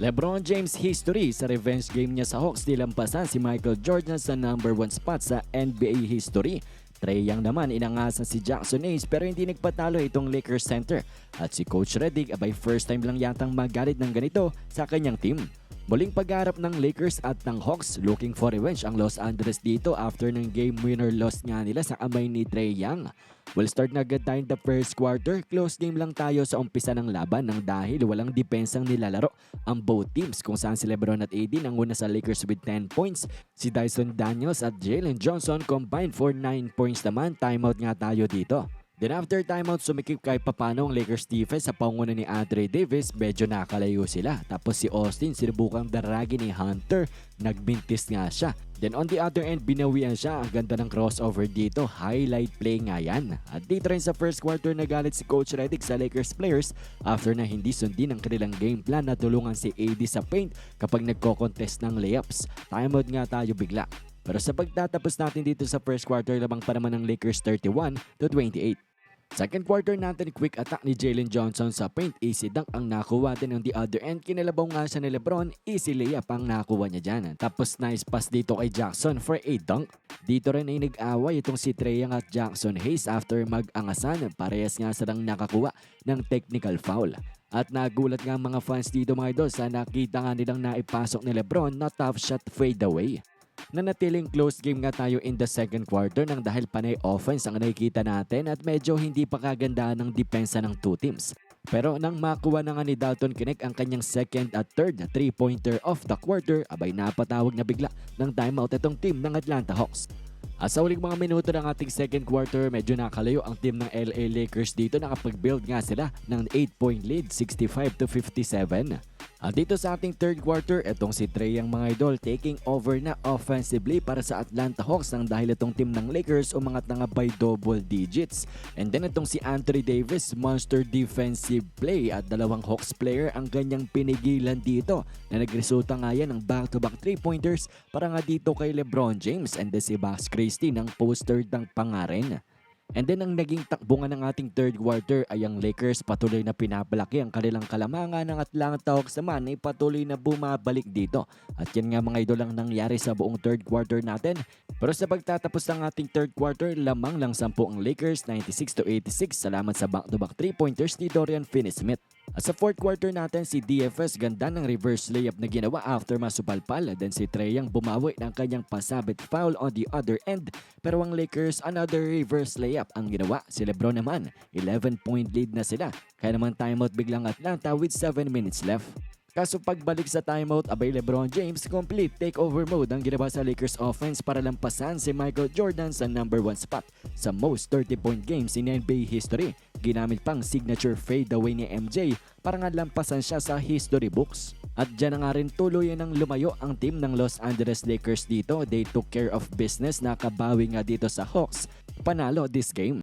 LeBron James history sa revenge game niya sa Hawks nilampasan si Michael Jordan sa number 1 spot sa NBA history. Trey Young naman inangasan si Jackson Hayes pero hindi nagpatalo itong Lakers center. At si Coach Redick abay first time lang yatang magalit ng ganito sa kanyang team. Muling pagharap ng Lakers at ng Hawks looking for revenge ang Los Angeles dito after ng game winner loss nga nila sa kamay ni Trey Young. We'll start na agad tayo the first quarter. Close game lang tayo sa umpisa ng laban ng dahil walang dipensang nilalaro ang both teams kung saan si Lebron at AD nanguna sa Lakers with 10 points. Si Dyson Daniels at Jalen Johnson combined for 9 points naman. Timeout nga tayo dito. Then after timeout, sumikip kahit papano ang Lakers defense sa panguna ni Andre Davis, medyo nakalayo sila. Tapos si Austin, sinubukang daragi ni Hunter, nagbintis nga siya. Then on the other end, binawian siya. Ang ganda ng crossover dito, highlight play nga yan. At dito rin sa first quarter, nagalit si Coach Redick sa Lakers players after na hindi sundin ang kanilang game plan na tulungan si AD sa paint kapag nagko-contest ng layups. Timeout nga tayo bigla. Pero sa pagtatapos natin dito sa first quarter, lamang pa naman ng Lakers 31 to 28. Second quarter natin, quick attack ni Jalen Johnson sa paint. Easy dunk ang nakuha din on the other end. Kinalabaw nga siya ni Lebron. Easy layup ang nakuha niya dyan. Tapos nice pass dito kay Jackson for a dunk. Dito rin ay nag-away itong si Trey Young at Jackson Hayes after mag-angasan. Parehas nga silang nakakuha ng technical foul. At nagulat nga mga fans dito mga idol sa nakita nga nilang naipasok ni Lebron na tough shot fade away nanatiling close game nga tayo in the second quarter nang dahil panay offense ang nakikita natin at medyo hindi pa kagandaan ng depensa ng two teams. Pero nang makuha na nga ni Dalton Kinnick ang kanyang second at third na three-pointer of the quarter, abay napatawag na bigla ng timeout itong team ng Atlanta Hawks. At sa uling mga minuto ng ating second quarter, medyo nakalayo ang team ng LA Lakers dito. Nakapag-build nga sila ng 8-point lead, 65 to 57. At dito sa ating third quarter, etong si Trey ang mga idol taking over na offensively para sa Atlanta Hawks nang dahil itong team ng Lakers umangat na nga by double digits. And then itong si Anthony Davis, monster defensive play at dalawang Hawks player ang ganyang pinigilan dito na nagresulta nga yan ng back-to-back 3-pointers para nga dito kay Lebron James and si Max Christie ng poster ng pangarin. And then ang naging takbo nga ng ating third quarter ay ang Lakers patuloy na pinapalaki ang kanilang kalamangan ng Atlanta Hawks naman ay patuloy na bumabalik dito. At yan nga mga idol ang nangyari sa buong third quarter natin. Pero sa pagtatapos ng ating third quarter, lamang lang 10 ang Lakers 96 to 86 salamat sa back-to-back 3-pointers ni Dorian Finney-Smith. Sa fourth quarter natin, si DFS ganda ng reverse layup na ginawa after masupalpal. Then si Trey Young bumawi ng kanyang pasabit foul on the other end. Pero ang Lakers, another reverse layup ang ginawa. Si Lebron naman, 11 point lead na sila. Kaya naman timeout biglang Atlanta with 7 minutes left. Kaso pagbalik sa timeout, abay Lebron James complete takeover mode ang ginawa sa Lakers offense para lampasan si Michael Jordan sa number 1 spot sa most 30-point games in NBA history. Ginamit pang signature fadeaway ni MJ para nga lampasan siya sa history books. At dyan na nga rin tuloy ng lumayo ang team ng Los Angeles Lakers dito. They took care of business, nakabawi nga dito sa Hawks. Panalo this game.